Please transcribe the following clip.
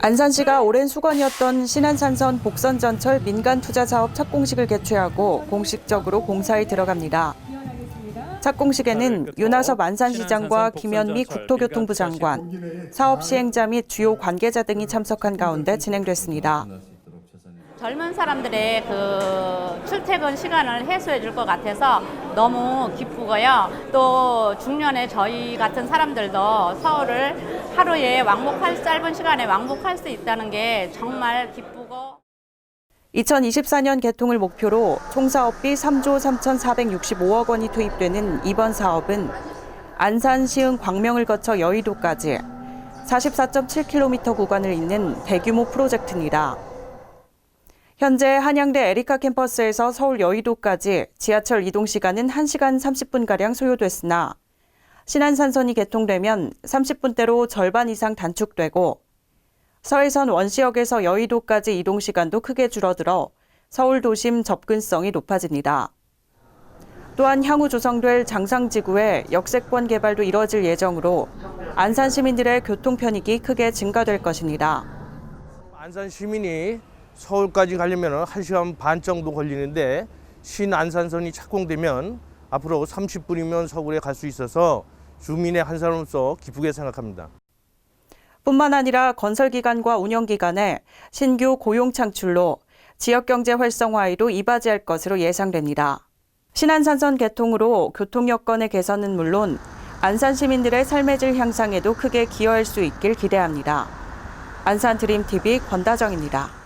안산시가 오랜 수건이었던 신안산선 복선전철 민간 투자 사업 착공식을 개최하고 공식적으로 공사에 들어갑니다. 착공식에는 윤하섭 안산시장과 김현미 국토교통부 장관, 사업 시행자 및 주요 관계자 등이 참석한 가운데 진행됐습니다. 젊은 사람들의 그 출퇴근 시간을 해소해 줄 것 같아서 너무 기쁘고요. 또 중년의 저희 같은 사람들도 서울을 하루에 왕복할 짧은 시간에 왕복할 수 있다는 게 정말 기쁘고 2024년 개통을 목표로 총 사업비 3조 3,465억 원이 투입되는 이번 사업은 안산 시흥 광명을 거쳐 여의도까지 44.7km 구간을 잇는 대규모 프로젝트입니다. 현재 한양대 에리카 캠퍼스에서 서울 여의도까지 지하철 이동 시간은 1시간 30분가량 소요됐으나 신안산선이 개통되면 30분대로 절반 이상 단축되고 서해선 원시역에서 여의도까지 이동 시간도 크게 줄어들어 서울 도심 접근성이 높아집니다. 또한 향후 조성될 장상지구의 역세권 개발도 이뤄질 예정으로 안산 시민들의 교통 편익이 크게 증가될 것입니다. 안산 시민이 서울까지 가려면 1시간 반 정도 걸리는데 신안산선이 착공되면 앞으로 30분이면 서울에 갈 수 있어서 주민의 한 사람으로서 기쁘게 생각합니다. 뿐만 아니라 건설기관과 운영기관의 신규 고용 창출로 지역경제 활성화에도 이바지할 것으로 예상됩니다. 신안산선 개통으로 교통 여건의 개선은 물론 안산 시민들의 삶의 질 향상에도 크게 기여할 수 있길 기대합니다. 안산 드림TV 권다정입니다.